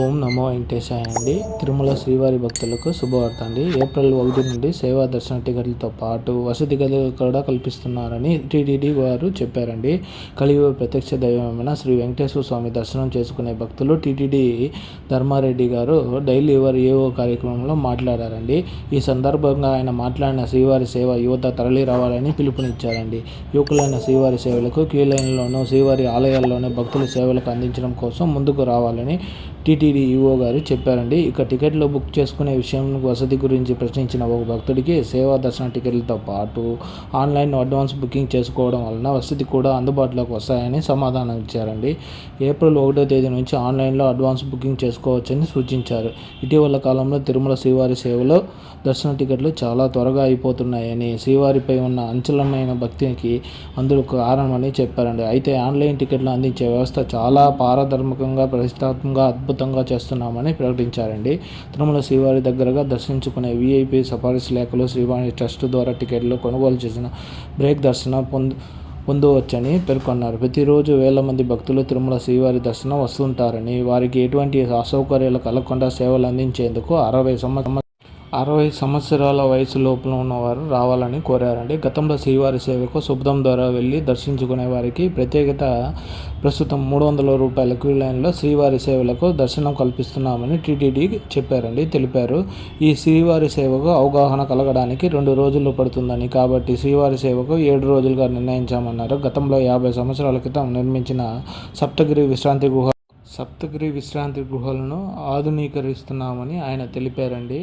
ఓం నమో వెంకటేశాయ అండి. తిరుమల శ్రీవారి భక్తులకు శుభవార్త అండి ఏప్రిల్ ఒకటి నుండి సేవా దర్శన టికెట్లతో పాటు వసతి గదులు కూడా కల్పిస్తున్నారని టీటీడీ వారు చెప్పారండి. కలియుగ ప్రత్యక్ష దైవమైన శ్రీ వెంకటేశ్వర స్వామి దర్శనం చేసుకునే భక్తులు టీటీడీ ధర్మారెడ్డి గారు డైలీ వారు ఏవో కార్యక్రమంలో మాట్లాడారండి. ఈ సందర్భంగా ఆయన మాట్లాడిన శ్రీవారి సేవ యువత తరలి రావాలని పిలుపునిచ్చారండి. యువకులైన శ్రీవారి సేవలకు క్యూ లైన్లోనూ శ్రీవారి ఆలయాల్లోనూ భక్తుల సేవలకు అందించడం కోసం ముందుకు రావాలని టీటీ ఈఓ గారు చెప్పారండి ఇక టికెట్లు బుక్ చేసుకునే విషయం వసతి గురించి ప్రశ్నించిన ఒక భక్తుడికి సేవా దర్శన టికెట్లతో పాటు ఆన్లైన్ అడ్వాన్స్ బుకింగ్ చేసుకోవడం వలన వసతి కూడా అందుబాటులోకి వస్తాయని సమాధానం ఇచ్చారండి. ఏప్రిల్ ఒకటో తేదీ నుంచి ఆన్లైన్లో అడ్వాన్స్ బుకింగ్ చేసుకోవచ్చని సూచించారు. ఇటీవల కాలంలో తిరుమల శ్రీవారి సేవలో దర్శన టికెట్లు చాలా త్వరగా అయిపోతున్నాయని శ్రీవారిపై ఉన్న అంచలమైన భక్తికి అందుకు కారణమని చెప్పారండి. అయితే ఆన్లైన్ టికెట్లు అందించే వ్యవస్థ చాలా పారదర్శకంగా ప్రతిష్టాత్మకంగా అద్భుతంగా చేస్తున్నామని ప్రకటించారండి. తిరుమల శ్రీవారి దగ్గరగా దర్శించుకునే వీఐపీ సఫారీస్ లేఖలు శ్రీవారి ట్రస్ట్ ద్వారా టికెట్లు కొనుగోలు చేసిన బ్రేక్ దర్శనం పొందు పొందవచ్చని పేర్కొన్నారు. ప్రతిరోజు వేల మంది భక్తులు తిరుమల శ్రీవారి దర్శనం వస్తుంటారని వారికి ఎటువంటి అసౌకర్యాలు కలగకుండా సేవలు అందించేందుకు అరవై సంవత్సరం అరవై సంవత్సరాల వయసు లోపల ఉన్నవారు రావాలని కోరారండి. గతంలో శ్రీవారి సేవకు శుభ్రం ద్వారా వెళ్ళి దర్శించుకునే వారికి ప్రత్యేకత ప్రస్తుతం మూడు వందల రూపాయల క్యూ లైన్లో శ్రీవారి సేవలకు దర్శనం కల్పిస్తున్నామని టీటీడీ చెప్పారండి తెలిపారు. ఈ శ్రీవారి సేవకు అవగాహన కలగడానికి రెండు రోజులు పడుతుందని కాబట్టి శ్రీవారి సేవకు ఏడు రోజులుగా నిర్ణయించామన్నారు. గతంలో యాభై సంవత్సరాల క్రితం నిర్మించిన సప్తగిరి విశ్రాంతి గుహ సప్తగిరి విశ్రాంతి గృహాలను ఆధునీకరిస్తున్నామని ఆయన తెలిపారండి.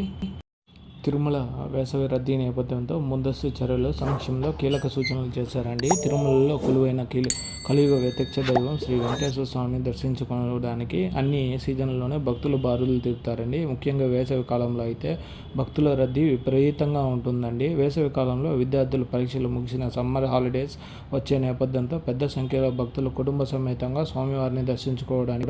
తిరుమల వేసవి రద్దీ నేపథ్యంతో ముందస్తు చర్యలు సమక్షంలో కీలక సూచనలు చేశారండి. తిరుమలలో కొలువైన కీలు కలియుగ ప్రత్యక్ష దైవం శ్రీ వెంకటేశ్వర స్వామిని దర్శించుకోవడానికి అన్ని సీజన్లలోనే భక్తులు బారులు తీరుతారండి. ముఖ్యంగా వేసవి కాలంలో అయితే భక్తుల రద్దీ విపరీతంగా ఉంటుందండి. వేసవి కాలంలో విద్యార్థులు పరీక్షలు ముగిసిన సమ్మర్ హాలిడేస్ వచ్చే నేపథ్యంతో పెద్ద సంఖ్యలో భక్తులు కుటుంబ సమేతంగా స్వామివారిని దర్శించుకోవడానికి